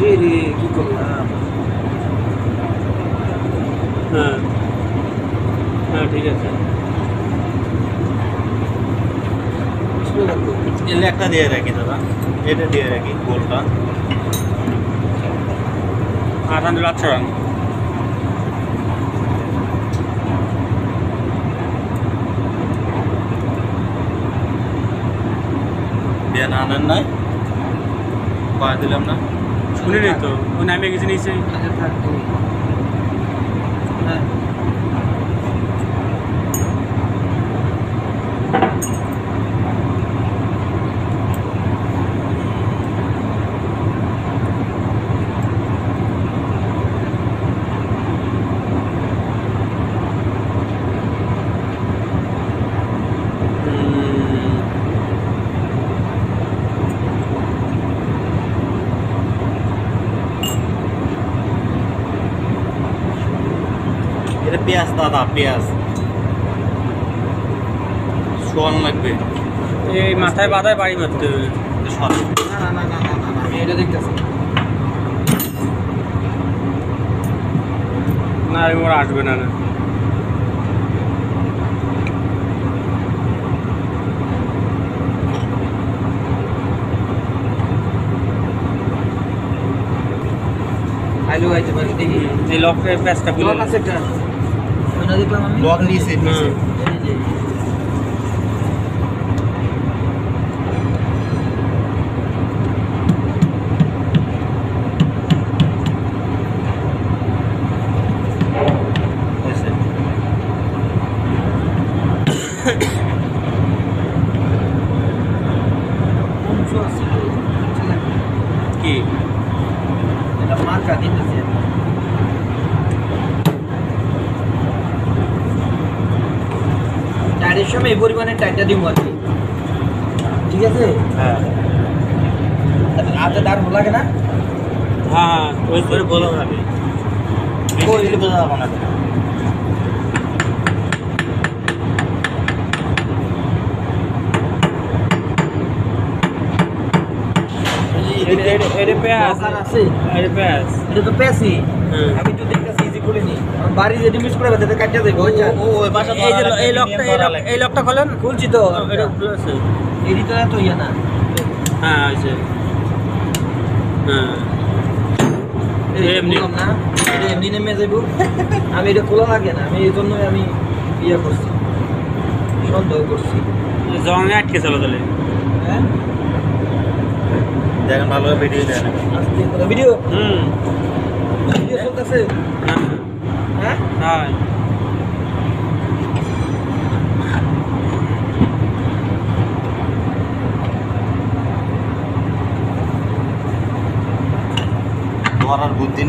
রে রে কি করলাম হ্যাঁ হ্যাঁ ঠিক আছে. এলে একটা দিয়ে রাখি দাদা। এটা দিয়ে রাখি গোলটা। আঠান্ন আটশো রান। দিয়ে না আনেন নাই। পাওয়া দিলাম না। শুনিনি তো? ও নামে গেছে হ্যাঁ। এটা পেঁয়াজ দাদা পেঁয়াজ। শোয়ান লাগবে। এই মাথায় বাধায় বাড়ি মারতে হবে। না না না না না না আমি এটা দেখতেছি। না আমি ওরা আসবে না না। আইলো আইতে পারি দেখি। এই লকের প্যাচটা খুলে আছে একটা। ওটা দেখলাম আমি লগ নিচে নিচে হুম। এই যে হয়েছে। অংশ আছে চলে কি এটা মার্কা দিতেছে টাইটের সময় এই পরিমাণে টাইটা দিব আর কি। ঠিক আছে? হ্যাঁ। হাতে দাঁড় ভালো লাগে না? হ্যাঁ হ্যাঁ ওই ওই বলো বোঝা যাবে না এটা পেঁয়াজ। আছে। এটা পেঁয়াজ। এটা তো পেছি হুম। আমি তো দেখতেছি ইজি করে নি। আমার বাড়ি যদি মিস করে কাটিয়ে দেবো ও এই লকটা এই লকটা খোলেন? খুলছি তো। এটা খুলে এডি তো এত ইয়ে না। হ্যাঁ আছে হ্যাঁ। এমনি। না এটা এমনি নেমে যাব আমি এটা খোলা লাগে না আমি এই জন্যই আমি ইয়ে করছি। সন্দেহ করছি। জঙ্গে আটকে চলো তাহলে। হ্যাঁ? দেখেন ভালো ভিডিও দেন ভিডিও হুম। ভিডিও চলতেছে? হ্যাঁ। হ্যাঁ ধরার বুদ্ধি নেই।